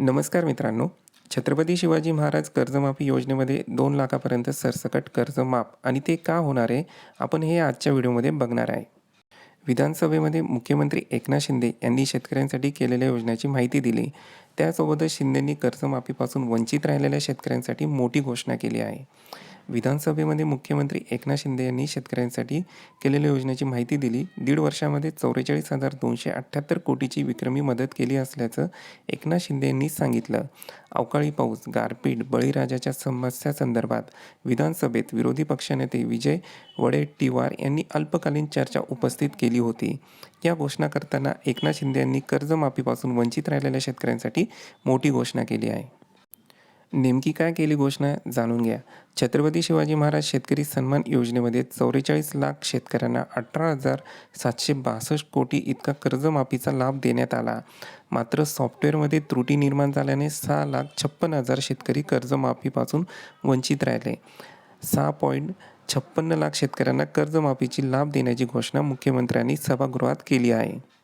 नमस्कार मित्रांनो. छत्रपती शिवाजी महाराज कर्जमाफी योजनेमध्ये दोन लाखापर्यंत सरसकट कर्जमाफ आणि ते का होणार आहे आपण हे आजच्या व्हिडिओमध्ये बघणार आहे. विधानसभेमध्ये मुख्यमंत्री एकनाथ शिंदे यांनी शेतकऱ्यांसाठी केलेल्या योजनेची माहिती दिली. त्यासोबतच शिंदेंनी कर्जमाफीपासून वंचित राहिलेल्या शेतकऱ्यांसाठी मोठी घोषणा केली आहे. विधानसभेमध्ये मुख्यमंत्री एकनाथ शिंदे यांनी शेतकऱ्यांसाठी केलेल्या योजनेची माहिती दिली. दीड वर्षामध्ये चौवेचाळीस हजार दोनशे अठ्ठ्याहत्तर कोटीची विक्रमी मदत केली असल्याचं एकनाथ शिंदे यांनी सांगितलं. अवकाळी पाऊस गारपीट बळीराजाच्या समस्यासंदर्भात विधानसभेत विरोधी पक्षनेते विजय वडेट्टीवार यांनी अल्पकालीन चर्चा उपस्थित केली होती. या घोषणा करताना एकनाथ शिंदे यांनी कर्जमाफीपासून वंचित राहिलेल्या शेतकऱ्यांसाठी मोठी घोषणा केली आहे. नेमकी काय केली घोषणा जाणून घ्या. छत्रपती शिवाजी महाराज शेतकरी सन्मान योजनेमध्ये चौवेचाळीस लाख शेतकऱ्यांना अठरा हजार सातशे बासष्ट कोटी इतका कर्जमाफीचा लाभ देण्यात आला. मात्र सॉफ्टवेअरमध्ये त्रुटी निर्माण झाल्याने सहा लाख छप्पन हजार शेतकरी कर्जमाफीपासून वंचित राहिले. सहा पॉईंट छप्पन्न लाख शेतकऱ्यांना कर्जमाफीची लाभ देण्याची घोषणा मुख्यमंत्र्यांनी सभागृहात केली आहे.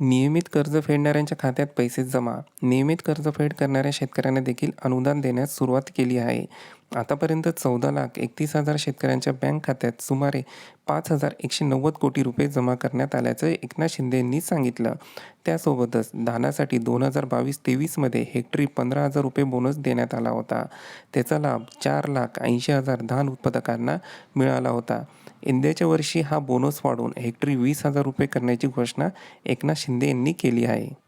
नियमित कर्ज फेडणाऱ्यांच्या खात्यात पैसे जमा. नियमित कर्जफेड करणाऱ्या शेतकऱ्यांना देखील अनुदान देण्यास सुरुवात केली आहे. आतापर्यंत चौदा लाख एकतीस हजार शेतकऱ्यांच्या बँक खात्यात सुमारे पाच हजार एकशे नव्वद कोटी रुपये जमा करण्यात आल्याचं एकनाथ शिंदे यांनी सांगितलं. त्यासोबतच धानासाठी दोन हजार बावीस तेवीसमध्ये हेक्टरी पंधरा हजार रुपये बोनस देण्यात आला होता. त्याचा लाभ चार लाख ऐंशी हजार धान उत्पादकांना मिळाला होता. यंदाच्या वर्षी हा बोनस वाढवून हेक्टरी वीस हजार रुपये करण्याची घोषणा एकनाथ शिंदे यांनी केली आहे.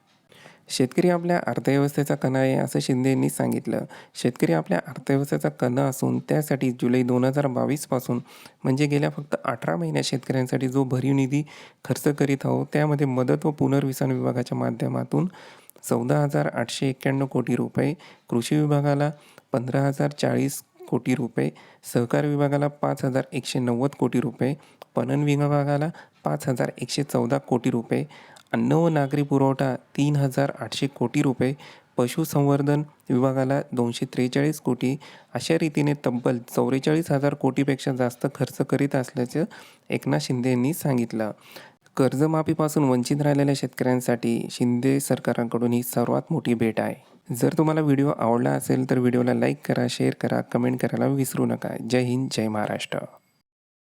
शेतकरी आपल्या अर्थव्यवस्थेचा कणा आहे असं शिंदे यांनी सांगितलं. शेतकरी आपल्या अर्थव्यवस्थेचा कणा असून त्यासाठी जुलै दोन हजार बावीसपासून म्हणजे गेल्या फक्त अठरा महिन्यात शेतकऱ्यांसाठी जो भरीव निधी खर्च करीत आहोत त्यामध्ये मदत व पुनर्वसन विभागाच्या माध्यमातून चौदा हजार आठशे एक्क्याण्णव कोटी रुपये कृषी विभागाला पंधरा हजार चाळीस कोटी रुपये सहकार विभागाला पाच हजार एकशे नव्वद कोटी रुपये पणन विभागाला पाच हजार एकशे चौदा कोटी रुपये अन्न व नागरी पुरवठा तीन हजार आठशे कोटी रुपये. पशुसंवर्धन विभागाला दोनशे त्रेचाळीस कोटी. अशा रीतीने तब्बल चौवेचाळीस हजार कोटीपेक्षा जास्त खर्च करीत असल्याचं एकनाथ शिंदे यांनी सांगितलं. कर्जमाफीपासून वंचित राहिलेल्या शेतकऱ्यांसाठी शिंदे सरकारांकडून ही सर्वात मोठी भेट आहे. जर तुम्हाला व्हिडिओ आवडला असेल तर व्हिडिओला लाईक करा शेअर करा कमेंट करायला विसरू नका. जय हिंद जय महाराष्ट्र.